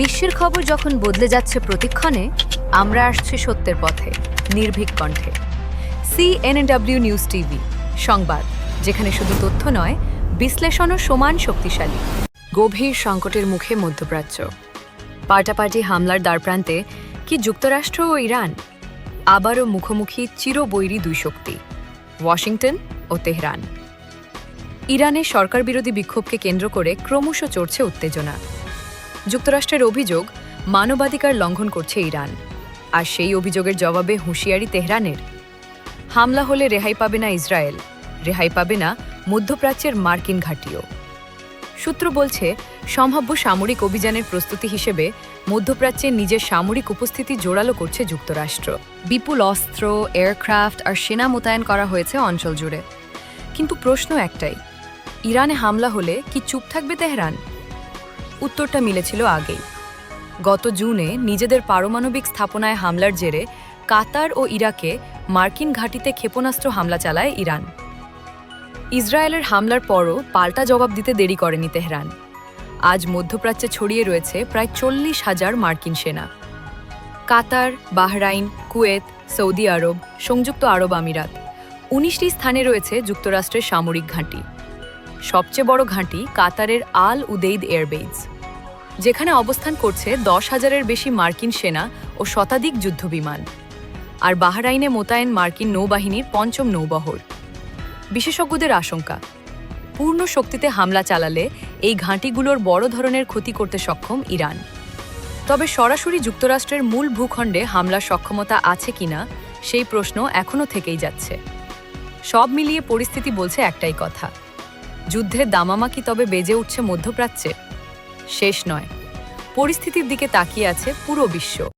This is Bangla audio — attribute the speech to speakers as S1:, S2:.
S1: বিশ্বের খবর যখন বদলে যাচ্ছে প্রতিক্ষণে, আমরা আসছি সত্যের পথে, নির্ভীক কণ্ঠে। সিএনএডব্লিউ নিউজ টিভি সংবাদ, যেখানে শুধু তথ্য নয়, বিশ্লেষণও সমান শক্তিশালী। গভীর সংকটের মুখে মধ্যপ্রাচ্য। পাল্টাপাল্টি হামলার দ্বারপ্রান্তে কি যুক্তরাষ্ট্র ও ইরান? আবারও মুখোমুখি চিরবৈরী দুই শক্তি, ওয়াশিংটন ও তেহরান। ইরানের সরকার বিরোধী বিক্ষোভকে কেন্দ্র করে ক্রমশ চড়ছে উত্তেজনা। যুক্তরাষ্ট্রের অভিযোগ, মানবাধিকার লঙ্ঘন করছে ইরান। আর সেই অভিযোগের জবাবে হুঁশিয়ারি তেহরানের। হামলা হলে রেহাই পাবে না ইসরায়েল, রেহাই পাবে না মধ্যপ্রাচ্যের মার্কিন ঘাঁটিও। সূত্র বলছে, সম্ভাব্য সামরিক অভিযানের প্রস্তুতি হিসেবে মধ্যপ্রাচ্যে নিজের সামরিক উপস্থিতি জোরালো করছে যুক্তরাষ্ট্র। বিপুল অস্ত্র, এয়ারক্রাফট আর সেনা মোতায়েন করা হয়েছে অঞ্চল জুড়ে। কিন্তু প্রশ্ন একটাই, ইরানে হামলা হলে কি চুপ থাকবে তেহরান? উত্তরটা মিলেছিল আগেই। গত জুনে নিজেদের পারমাণবিক স্থাপনায় হামলার জেরে কাতার ও ইরাকে মার্কিন ঘাঁটিতে ক্ষেপণাস্ত্র হামলা চালায় ইরান। ইসরায়েলের হামলার পরও পাল্টা জবাব দিতে দেরি করেনি তেহরান। আজ মধ্যপ্রাচ্যে ছড়িয়ে রয়েছে প্রায় চল্লিশ হাজার মার্কিন সেনা। Qatar, Bahrain, Kuwait, Saudi Arab, সংযুক্ত আরব আমিরাত। উনিশটি স্থানে রয়েছে যুক্তরাষ্ট্রের সামরিক ঘাঁটি। সবচেয়ে বড় ঘাঁটি কাতারের আল উদেইদ এয়ারবেজ যেখানে অবস্থান করছে দশ হাজারের বেশি মার্কিন সেনা ও শতাধিক যুদ্ধবিমান, আর বাহরাইনে মোতায়েন মার্কিন নৌবাহিনীর পঞ্চম নৌবহর। বিশেষজ্ঞদের আশঙ্কা, পূর্ণ শক্তিতে হামলা চালালে এই ঘাঁটিগুলোর বড় ধরনের ক্ষতি করতে সক্ষম ইরান। তবে সরাসরি যুক্তরাষ্ট্রের মূল ভূখণ্ডে হামলার সক্ষমতা আছে কিনা, সেই প্রশ্ন এখনও থেকেই যাচ্ছে। সব মিলিয়ে পরিস্থিতি বলছে একটাই কথা যুদ্ধের দামামা কি তবে বেজে উঠছে মধ্যপ্রাচ্যে? শেষ নয়। পরিস্থিতির দিকে তাকিয়ে আছে পুরো বিশ্ব।